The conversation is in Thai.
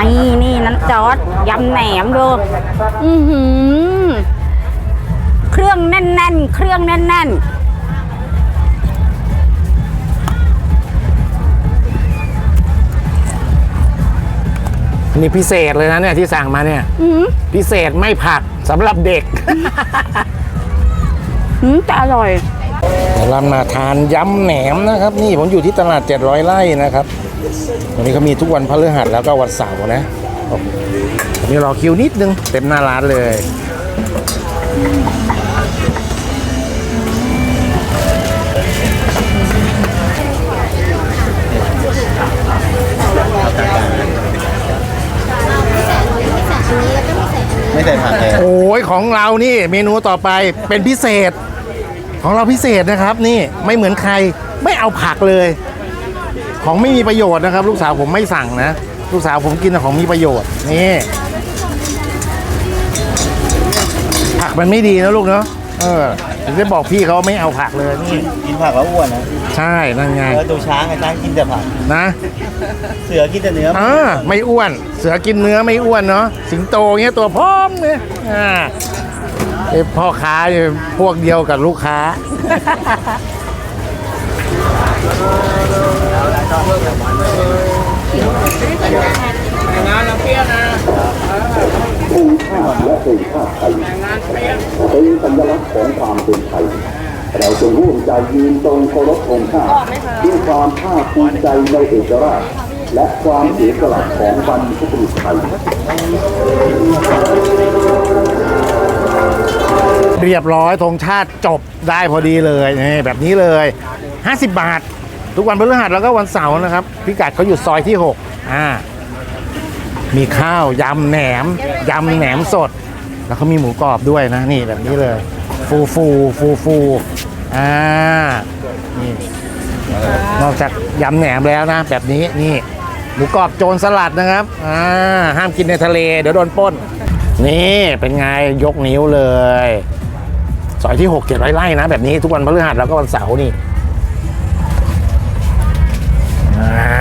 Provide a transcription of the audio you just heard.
นี่นี่น้ำจอดยำแหนมดูอือหือ เครื่องแน่นๆ เครื่องแน่นนี่พิเศษเลยนะเนี่ยที่สั่งมาเนี่ยๆอือพิเศษไม่ผักสำหรับเด็กหือจะอร่อยเดี๋ยวเรามาทานยำแหนมนะครับ นี่ผมอยู่ที่ตลาด 700ไร่นะครับ วันนี้เขามีทุกวันพฤหัสแล้วก็วันเสาร์นะโอ้โหวันนี้รอคิวนิดนึง เต็มหน้าร้านเลยไม่ใส่ผักเลยโอ้ยของเรานี่เมนูต่อไปเป็นพิเศษ ของเราพิเศษนะครับ นี่ไม่เหมือนใครไม่เอาผักเลย ของไม่มีประโยชน์นะครับ ลูกสาวผมไม่สั่งนะ ลูกสาวผมกินแต่ของมีประโยชน์นี่ผักมันไม่ดีนะลูกเนาะเออถึงได้บอกพี่เขาว่าไม่เอาผักเลยนี่กินผักแล้วอ้วนนะใช่นั่นไงเออดูช้างไงช้างกินแต่ผักนะเสือกินแต่เนื้ออ่าไม่อ้วน เสือกินเนื้อไม่อ้วนเนาะสิงโตเงี้ยตัวพร้อมเนี่ยอ่าไอพ่อค้าเนี่ยพวกเดียวกับลูกค้า เป็นสัญลักษณ์ของความเป็นไทย เราจงร่วมใจยืนตรงเคารพธงชาติด้วยความภาคภูมิใจในเอกราช และความเสียสละของบรรพบุรุษไทยเรียบร้อยธงชาติจบได้พอดีเลยนี่แบบนี้เลย 50 บาท ทุกวันพฤหัสแล้วก็วันเสาร์นะครับ พิกัดเขาอยู่ซอยที่ 6 อ่า มีข้าวยำแหนมยำแหนมสด แล้วเขามีหมูกรอบด้วยนะ นี่แบบนี้เลย ฟูฟูฟูฟูอ่านี่นอกจากยำแหนมแล้วนะ แบบนี้นี่หมูกรอบโจรสลัดนะครับอ่าห้ามกินในทะเล เดี๋ยวโดนป้น นี่เป็นไงยกนิ้วเลยซอยที่6 700ไร่นะ แบบนี้ทุกวันพฤหัสแล้วก็วันเสาร์นี่ อ่า